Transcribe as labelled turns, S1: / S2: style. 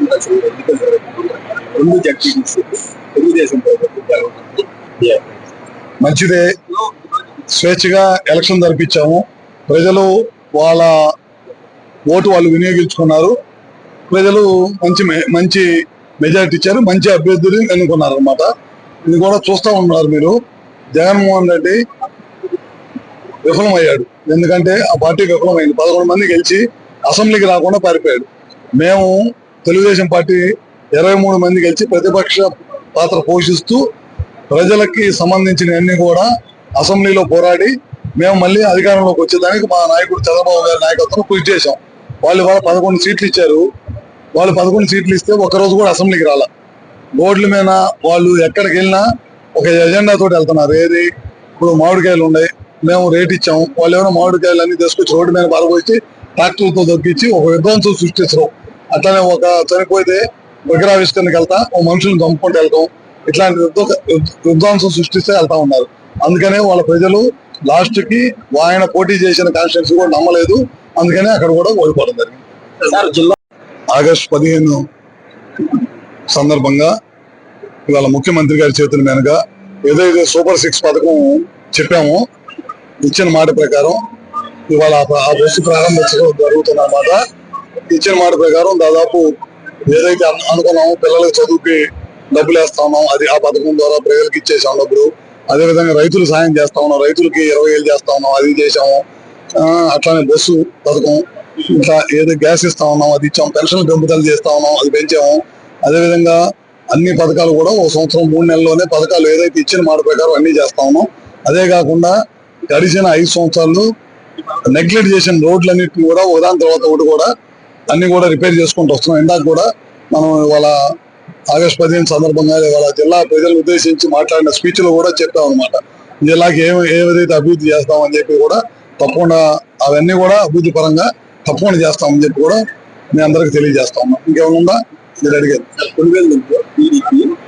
S1: రెండు జడ్పీటీసీ తెలుగుదేశం
S2: మంచిదే స్వేచ్ఛగా ఎలక్షన్ జరిపించాము. ప్రజలు వాళ్ళ ఓటు వాళ్ళు వినియోగించుకున్నారు. ప్రజలు మంచి మె- మంచి మెజారిటీ ఇచ్చారు. మంచి అభ్యర్థులు ఎన్నుకున్నారు అనమాట ఇది కూడా చూస్తూ ఉన్నారు మీరు. జగన్మోహన్ రెడ్డి విఫలమయ్యాడు. ఎందుకంటే ఆ పార్టీ విఫలమైంది. పదకొండు మంది గెలిచి అసెంబ్లీకి రాకుండా పారిపోయాడు. మేము తెలుగుదేశం పార్టీ ఇరవై మూడు మంది గెలిచి ప్రతిపక్ష పాత్ర పోషిస్తూ ప్రజలకి సంబంధించిన అన్ని కూడా అసెంబ్లీలో పోరాడి మేము మళ్ళీ అధికారంలోకి వచ్చేదానికి మా నాయకుడు చంద్రబాబు గారి నాయకత్వం కృషి చేశాం. వాళ్ళు వాళ్ళ పదకొండు సీట్లు ఇచ్చారు. వాళ్ళు పదకొండు సీట్లు ఇస్తే ఒక్కరోజు కూడా అసెంబ్లీకి రాల. బోర్డుల మీద వాళ్ళు ఎక్కడికి వెళ్ళినా ఒక ఎజెండా తోటి వెళ్తున్నారు. ఏది? ఇప్పుడు మామిడికాయలు ఉన్నాయి. మేము రేట్ ఇచ్చాము. వాళ్ళు ఏమైనా మామిడికాయలు అన్ని తీసుకొచ్చి రోడ్డు మీద పారబోసి ట్రాక్టర్లతో దొక్కించి ఒక విధ్వంసం సృష్టించడం అట్లానే ఒక చనిపోతే విగ్రహావిష్కరణకి వెళ్తా ఓ మనుషులను చంపుకుంటూ వెళ్తాం. ఇట్లాంటి విధ్వ- విధ్వంసం సృష్టిస్తే వెళ్తా ఉన్నారు. అందుకనే వాళ్ళ ప్రజలు లాస్ట్కి ఆయన పోటీ చేసిన కాన్స్టిట్యూన్సీ కూడా నమ్మలేదు. అందుకనే అక్కడ కూడా ఓడిపోవడం జరిగింది.
S1: జిల్లా
S2: ఆగస్టు పదిహేను సందర్భంగా ఇవాళ ముఖ్యమంత్రి గారి చేతుల మీదుగా ఏదైతే సూపర్ సిక్స్ పథకం చెప్పామో ఇచ్చిన మాట ప్రకారం ఇవాళ ఆ- ఆ బస్సు ప్రారంభించడం జరుగుతుంది అన్నమాట ఇచ్చిన మాట ప్రకారం దాదాపు ఏదైతే అనుకున్నామో పిల్లలకి చదువుకి డబ్బులు వేస్తామో అది ఆ పథకం ద్వారా ప్రజలకు ఇచ్చేసాం డబ్బులు. అదే విధంగా రైతులు సాయం చేస్తా ఉన్నాం. రైతులకి ఇరవై వేలు చేస్తా ఉన్నాం. అది చేసాము అట్లానే బస్సు పథకం. ఇంకా ఏదో గ్యాస్ ఇస్తా ఉన్నాం. అది ఇచ్చాం పెన్షన్ పెంపుదల చేస్తా ఉన్నాం. అది పెంచాము. అదేవిధంగా అన్ని పథకాలు కూడా ఒక సంవత్సరం మూడు నెలల్లోనే పథకాలు ఏదైతే ఇచ్చిన మాట ప్రకారం అన్ని చేస్తా ఉన్నాం. అదే కాకుండా గడిచిన ఐదు సంవత్సరాలు నెగ్లెక్ట్ చేసిన రోడ్లన్నింటినీ కూడా ఒకదాని తర్వాత ఒకటి కూడా అన్ని కూడా రిపేర్ చేసుకుంటూ వస్తున్నాం. ఇందాక కూడా మనం ఇవాళ ఆగస్ట్ పదిహేను సందర్భంగా ఇవాళ జిల్లా ప్రజలను ఉద్దేశించి మాట్లాడిన స్పీచ్లో కూడా చెప్పాం అనమాట జిల్లాకి ఏం ఏదైతే అభివృద్ధి చేస్తామని చెప్పి కూడా తప్పకుండా అవన్నీ కూడా అభివృద్ధి పరంగా తప్పకుండా చేస్తామని చెప్పి కూడా మీ అందరికి తెలియజేస్తా ఉన్నాం. ఇంకేమైనా ఉందా? మీరు అడిగారు.
S1: కొనుగోలు